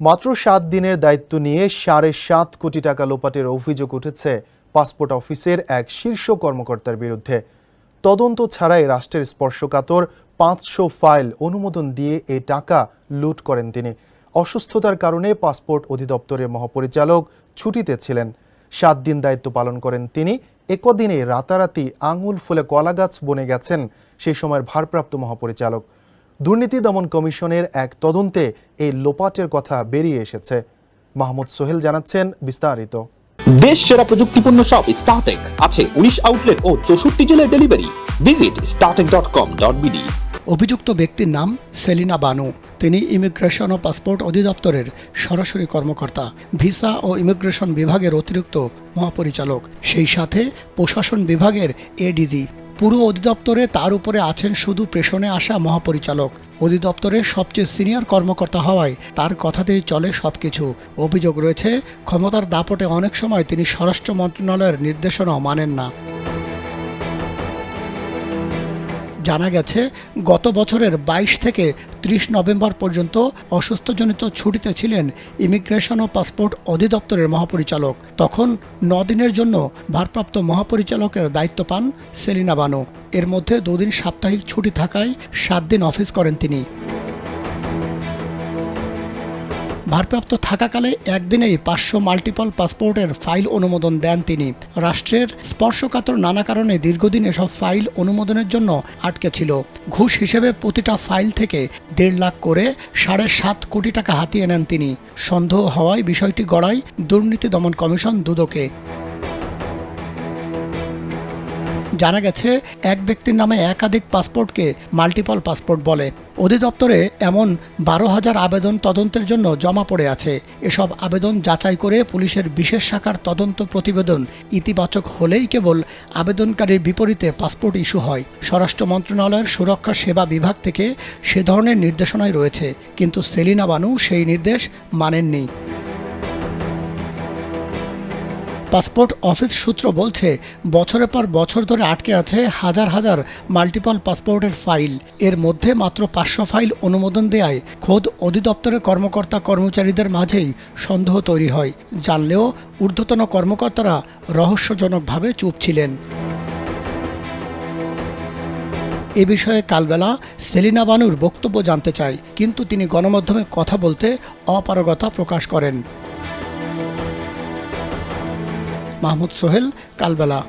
মাত্র সাত দিনের দায়িত্ব নিয়ে সাড়ে সাত কোটি টাকা লোপাটের অভিযোগ উঠেছে পাসপোর্ট অফিসের এক শীর্ষ কর্মকর্তার বিরুদ্ধে। তদন্ত ছাড়াই রাষ্ট্রের স্পর্শকাতর পাঁচশো ফাইল অনুমোদন দিয়ে এ টাকা লুট করেন তিনি। অসুস্থতার কারণে পাসপোর্ট অধিদপ্তরের মহাপরিচালক ছুটিতে ছিলেন। সাত দিন দায়িত্ব পালন করেন তিনি। একদিনে রাতারাতি আঙুল ফুলে কলাগাছ বনে গেছেন সেই সময়ের ভারপ্রাপ্ত মহাপরিচালক। দুর্নীতি দমন কমিশনের এক তদন্তে এই লোপাটের কথা বেরিয়ে এসেছে। মাহমুদ সোহেল জানাচ্ছেন বিস্তারিত। দেশ সেরা প্রযুক্তিপূর্ণ সব স্টার্টেক আছে উনিশ আউটলেট ও চৌষট্টি জেলায় delivery visit Startech dot com dot BD অভিযুক্ত ব্যক্তির নাম সেলিনা বানু। তিনি ইমিগ্রেশন ও পাসপোর্ট অধিদপ্তরের সরাসরি কর্মকর্তা ভিসা ও ইমিগ্রেশন বিভাগের অতিরিক্ত মহাপরিচালক। সেই সাথে প্রশাসন বিভাগের এডিজি পুরো অধিদপ্তরে তার উপরে আছেন শুধু প্রেষণে আসা মহাপরিচালক। অধিদপ্তরের সবচেয়ে সিনিয়র কর্মকর্তা হওয়ায় তার কথাতেই চলে সবকিছু। অভিযোগ রয়েছে, ক্ষমতার দাপটে অনেক সময় তিনি স্বরাষ্ট্র মন্ত্রণালয়ের নির্দেশনাও মানেন না। জানা গেছে, গত বছরের বাইশ থেকে ত্রিশ নভেম্বর পর্যন্ত অসুস্থজনিত ছুটিতে ছিলেন ইমিগ্রেশন ও পাসপোর্ট অধিদপ্তরের মহাপরিচালক। তখন দিনের জন্য ভারপ্রাপ্ত মহাপরিচালকের দায়িত্ব পান সেলিনা বানু। এর মধ্যে দুদিন সাপ্তাহিক ছুটি থাকায় সাত দিন অফিস করেন তিনি। ভারপ্রাপ্ত থাকাকালে একদিনেই পাঁচশো মাল্টিপল পাসপোর্টের ফাইল অনুমোদন দেন তিনি। রাষ্ট্রের স্পর্শকাতর নানা কারণে দীর্ঘদিন এসব ফাইল অনুমোদনের জন্য আটকে ছিল। ঘুষ হিসেবে প্রতিটা ফাইল থেকে দেড় লাখ করে সাড়ে সাত কোটি টাকা হাতিয়ে নেন তিনি। সন্দেহ হওয়ায় বিষয়টি গড়ায় দুর্নীতি দমন কমিশন দুদকে। জানা গেছে, এক ব্যক্তির নামে একাধিক পাসপোর্টকে মাল্টিপল পাসপোর্ট বলে। অধিদপ্তরে এমন বারো হাজার আবেদন তদন্তের জন্য জমা পড়ে আছে। এসব আবেদন যাচাই করে পুলিশের বিশেষ শাখার তদন্ত প্রতিবেদন ইতিবাচক হলেই কেবল আবেদনকারীর বিপরীতে পাসপোর্ট ইস্যু হয়। স্বরাষ্ট্র মন্ত্রণালয়ের সুরক্ষা সেবা বিভাগ থেকে সে ধরনের নির্দেশনাই রয়েছে। কিন্তু সেলিনা বানু সেই নির্দেশ মানেননি। পাসপোর্ট অফিস সূত্র বলছে, বছরের পর বছর ধরে আটকে আছে হাজার হাজার মাল্টিপল পাসপোর্টের ফাইল। এর মধ্যে মাত্র পাঁচশো ফাইল অনুমোদন দেয়ায় খোদ অধিদপ্তরের কর্মকর্তা কর্মচারীদের মাঝেই সন্দেহ তৈরি হয়। জানলেও ঊর্ধ্বতন কর্মকর্তারা রহস্যজনকভাবে চুপ ছিলেন। এ বিষয়ে কালবেলা সেলিনা বানুর বক্তব্য জানতে চাই, কিন্তু তিনি গণমাধ্যমে কথা বলতে অপারগতা প্রকাশ করেন। মাহমুদ সোহেল কালবেলা।